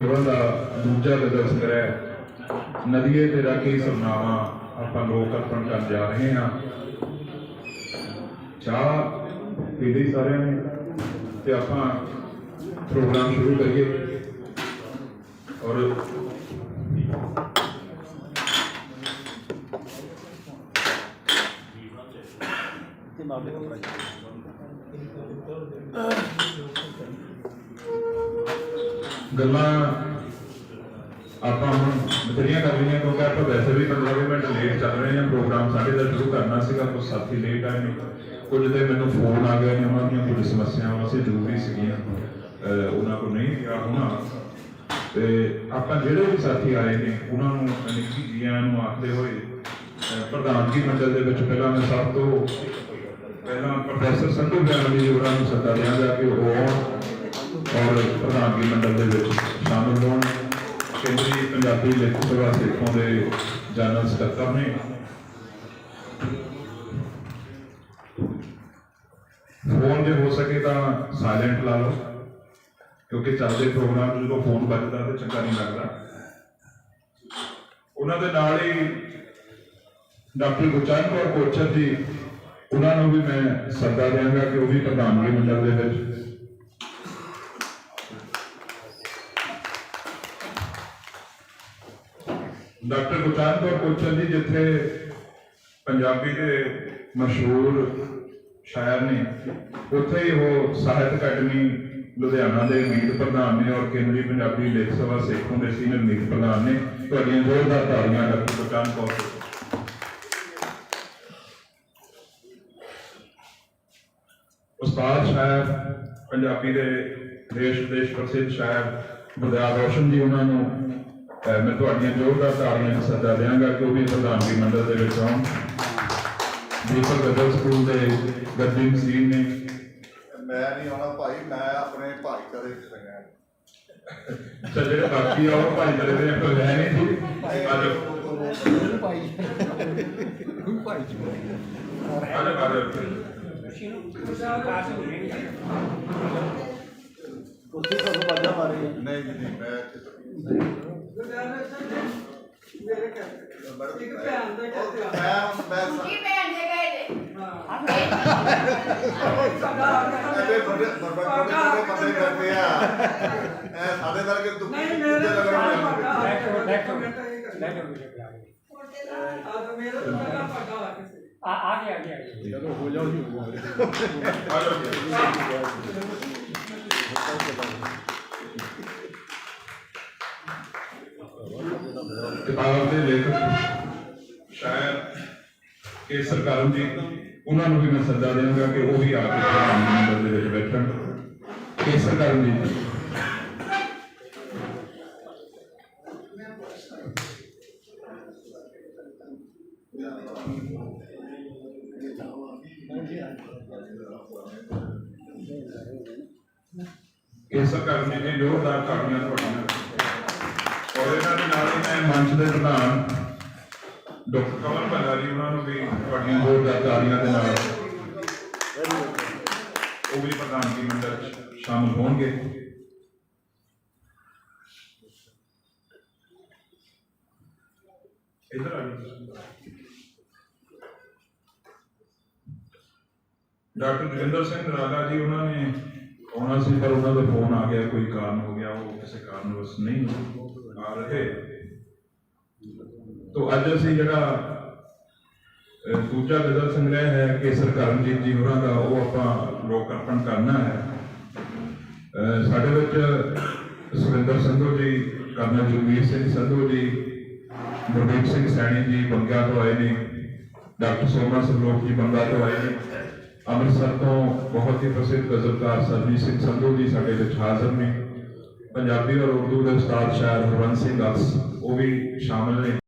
ਉਹਨਾਂ ਦਾ ਦੂਜਾ ਗਜ਼ਲ ਸੰਗ੍ਰਹਿ ਨਦੀਏ ਤੇਰਾ ਕੀ ਸੁਨਾਵਾ ਆਪਾਂ ਲੋਕ ਅਰਪਣ ਕਰਨ ਜਾ ਰਹੇ ਹਾਂ। ਚਾਹ ਪੀ ਲਈ ਸਾਰਿਆਂ ਨੇ ਤੇ ਆਪਾਂ ਪ੍ਰੋਗਰਾਮ ਸ਼ੁਰੂ ਕਰੀਏ। ਔਰ ਗੱਲਾਂ ਆਪਾਂ ਹੁਣ ਬਥੇਰੀਆਂ ਕਰ ਲਈਆਂ ਕਿਉਂਕਿ ਆਪਾਂ ਵੈਸੇ ਵੀ 15 ਮਿੰਟ ਲੇਟ ਚੱਲ ਰਹੇ ਹਾਂ ਪ੍ਰੋਗਰਾਮ ਸਾਡੇ ਦਾ ਸ਼ੁਰੂ ਕਰਨਾ ਸੀਗਾ ਕੁਝ ਸਾਥੀ ਲੇਟ ਆਏ ਨੇ। ਕੁਝ ਦੇ ਮੈਨੂੰ ਫੋਨ ਆ ਗਏ ਨੇ ਉਹਨਾਂ ਦੀਆਂ ਕੁਝ ਸਮੱਸਿਆਵਾਂ ਸੀ, ਜ਼ਰੂਰੀ ਸੀਗੀਆਂ। ਉਹਨਾਂ ਕੋਲ ਨਹੀਂ ਗਿਆ ਹੋਣਾ। ਤੇ ਆਪਾਂ ਜਿਹੜੇ ਵੀ ਸਾਥੀ ਆਏ ਨੇ, ਉਹਨਾਂ ਨੂੰ ਅਨੇਕੀ ਜੀਆਂ ਨੂੰ ਆਖਦੇ ਹੋਏ ਪ੍ਰਧਾਨਗੀ ਮੰਡਲ ਦੇ ਵਿੱਚ ਪਹਿਲਾਂ ਮੈਂ ਸਭ ਤੋਂ ਪਹਿਲਾਂ ਪ੍ਰੋਫੈਸਰ ਸੰਧੂ ਗਿਆਨ ਜੀ ਹੋਰਾਂ ਨੂੰ ਸੱਦਾ ਦਿਆਂਗਾ ਕਿ ਉਹ ਔਰ ਪ੍ਰਧਾਨਗੀ ਮੰਡਲ ਦੇ ਵਿੱਚ ਸ਼ਾਮਲ ਹੋਣ। ਕੇਂਦਰੀ ਪੰਜਾਬੀ ਲਿਖਤ ਸਭਾ ਸਿੱਖੋਂ ਦੇ ਜਨਰਲ ਸਕੱਤਰ ਨੇ। ਫੋਨ ਜੇ ਹੋ ਸਕੇ ਤਾਂ ਸਾਇਲੈਂਟ ਲਾ ਲਓ, ਕਿਉਂਕਿ ਚੱਲਦੇ ਪ੍ਰੋਗਰਾਮ ਜਦੋਂ ਫੋਨ ਵੱਜਦਾ ਤੇ ਚੰਗਾ ਨਹੀਂ ਲੱਗਦਾ। ਉਹਨਾਂ ਦੇ ਨਾਲ ਹੀ ਡਾਕਟਰ ਗੁਰਚਰਨ ਕੌਰ ਕੋਚਰ ਜੀ, ਉਹਨਾਂ ਨੂੰ ਵੀ ਮੈਂ ਸੱਦਾ ਦਿਆਂਗਾ ਕਿ ਉਹ ਵੀ ਪ੍ਰਧਾਨਗੀ ਮੰਡਲ ਦੇ ਵਿੱਚ ਡਾਕਟਰ ਗੁਰਚਰਨ ਕੌਰ ਕੋਚਰ ਜੀ, ਜਿੱਥੇ ਪੰਜਾਬੀ ਦੇ ਮਸ਼ਹੂਰ ਸ਼ਾਇਰ ਨੇ, ਉੱਥੇ ਹੀ ਉਹ ਸਾਹਿਤ ਅਕੈਡਮੀ ਲੁਧਿਆਣਾ ਦੇ ਮੀਤ ਪ੍ਰਧਾਨ ਨੇ ਔਰ ਕੇਂਦਰੀ ਪੰਜਾਬੀ ਲੇਖ ਸਭਾ ਸੇਖੋਂ ਦੇ ਸੀਨੀਅਰ ਮੀਤ ਪ੍ਰਧਾਨ ਨੇ, ਤੁਹਾਡੀਆਂ ਜ਼ੋਰਦਾਰ ਤਾੜੀਆਂ ਡਾਕਟਰ ਗੁਰਚਰਨ ਕੌਰ ਉਸਤਾਦ ਸ਼ਾਇਰ, ਪੰਜਾਬੀ ਦੇ ਦੇਸ਼ ਵਿਦੇਸ਼ ਪ੍ਰਸਿੱਧ ਸ਼ਾਇਰ ਗੁਰਦਿਆਲ ਰੋਸ਼ਨ ਜੀ, ਉਹਨਾਂ ਨੂੰ ਮੈਂ ਤੁਹਾਡੀਆਂ ਜ਼ੋਰਦਾਰ ਤਾੜੀਆਂ ਨਾਲ ਸੱਦਾ ਦਿਆਂਗਾ ਕਿ ਉਹ ਵੀ ਪ੍ਰਧਾਨਗੀ ਮੰਡਲ ਦੇ ਵਿੱਚ ਆਉਣ। ਦੀਪਕ ਗਦਲ ਸਕੂਲ ਦੇ ਗੱਦੀ ਮਸੀਨ ਨੇ। ਮੈਂ ਨਹੀਂ ਆਉਣਾ ਭਾਈ ਮੈਂ ਆਪਣੇ ਭਾਈਚਾਰੇ ਚ ਰਹਿਣਾ ਅੱਛਾ ਜਿਹੜੇ ਬਾਕੀ ਆ ਉਹ ਭਾਈ ਜਿਹੜੇ ਨੇ ਕੋਈ ਹੈ ਨਹੀਂ ਜੀ ਅੱਜ ਅੱਜ ਅੱਜ ਤੁਸੀਂ ਤੁਹਾਨੂੰ ਬਾਜਾ ਮਾਰੀ ਨਹੀਂ ਜੀ, ਨਹੀਂ ਮੈਂ ਇੱਥੇ ਤਾਂ- ਇੱਕ ਭੈਣ ਦਾ ਕਹਿੰਦੇ ਆ। ਮੈਂ ਮੈਂ ਕੀ ਭੈਣ ਦੇ ਗਏ ਨੇ ਐਵੇਂ ਬੜੇ ਬੜੇ ਬੜੇ ਬੰਦੇ ਕਰਦੇ ਆ ਐ ਸਾਡੇ ਵਰਗੇ ਦੁੱਖ ਨਹੀਂ ਮੇਰੇ ਲੱਗਣ ਸਾਰਾ ਲੱਗ ਪੱਕਾ ਪਏ। ਆ ਗਿਆ ਮਿੰਟ ਇਹ ਕਿਤਾਬ ਦੇ ਲੇਖਕ ਸ਼ਾਇਰ ਕੇਸਰ ਕਰਮ ਜੀ ਉਹਨਾਂ ਨੂੰ ਵੀ ਮੈਂ ਸੱਦਾ ਦੇਵਾਂਗਾ ਕਿ ਉਹ ਵੀ ਆ ਕੇ ਪ੍ਰਧਾਨ ਮੰਡਲ ਦੇ ਵਿੱਚ ਬੈਠਣ ਕੇਸਰ ਕਰਮ ਜੀ ਕੇਸਰ ਕਰਮ ਜੀ ਨੇ ਜ਼ੋਰਦਾਰ ਤਾੜੀਆਂ ਤੁਹਾਡੀਆਂ ਔਰ ਇਹਨਾਂ ਦੇ ਨਾਲ ਹੀ ਮੈਂ ਮੰਚ ਦੇ ਪ੍ਰਧਾਨ ਡਾਕਟਰ ਕਮਲ ਭੱਲਾ ਉਹਨਾਂ ਨੂੰ ਵੀ ਤੁਹਾਡੀਆਂ ਜ਼ੋਰਦਾਰ ਤਾੜੀਆਂ ਦੇ ਨਾਲ ਉਹ ਵੀ ਪ੍ਰਧਾਨਗੀ ਮੰਡਲ 'ਚ ਸ਼ਾਮਲ ਹੋਣਗੇ। ਇਧਰ ਆ ਡਾਕਟਰ ਜਗਿੰਦਰ ਸਿੰਘ ਰਾਗਾ ਜੀ, ਉਹਨਾਂ ਨੇ ਆਉਣਾ ਸੀ ਪਰ ਉਹਨਾਂ ਦਾ ਫੋਨ ਆ ਗਿਆ ਕੋਈ ਕਾਰਨ ਹੋ ਗਿਆ ਉਹ ਕਿਸੇ ਕਾਰਨ ਵਸ ਨਹੀਂ ਆ ਰਹੇ। ਤੋ ਅੱਜ ਅਸੀਂ ਜਿਹੜਾ ਅਹ, ਦੂਜਾ ਗਜ਼ਲ ਸੰਗ੍ਰਹਿ ਹੈ ਕੇਸਰ ਕਰਮਜੀਤ ਜੀ ਹੋਰਾਂ ਦਾ ਉਹ ਆਪਾਂ ਲੋਕ ਅਰਪਣ ਕਰਨਾ ਹੈ। ਅਹ, ਸਾਡੇ ਵਿੱਚ ਸੁਰਿੰਦਰ ਸੰਧੂ ਜੀ ਕਰਨਲ ਜਗਵੀਰ ਸਿੰਘ ਸੰਧੂ ਜੀ ਗੁਰਦੀਪ ਸਿੰਘ ਸੈਣੀ ਜੀ ਬੰਗਾ ਤੋਂ ਆਏ ਨੇ ਡਾਕਟਰ ਸੋਮਾ ਸਰਲੋਕ ਜੀ ਬੰਗਾ ਤੋਂ ਆਏ ਨੇ। ਅੰਮ੍ਰਿਤਸਰ ਤੋਂ ਬਹੁਤ ਹੀ ਪ੍ਰਸਿੱਧ ਗਜ਼ਲਕਾਰ ਸਰਜੀਤ ਸਿੰਘ ਸੰਧੂ ਜੀ ਸਾਡੇ ਵਿੱਚ ਹਾਜ਼ਰ ਨੇ। ਪੰਜਾਬੀ ਔਰ ਉਰਦੂ ਦੇ ਉਸਤਾਦ ਸ਼ਾਇਰ ਹਰਵੰਤ ਸਿੰਘ ਅਸ, ਉਹ ਵੀ ਸ਼ਾਮਲ ਨੇ।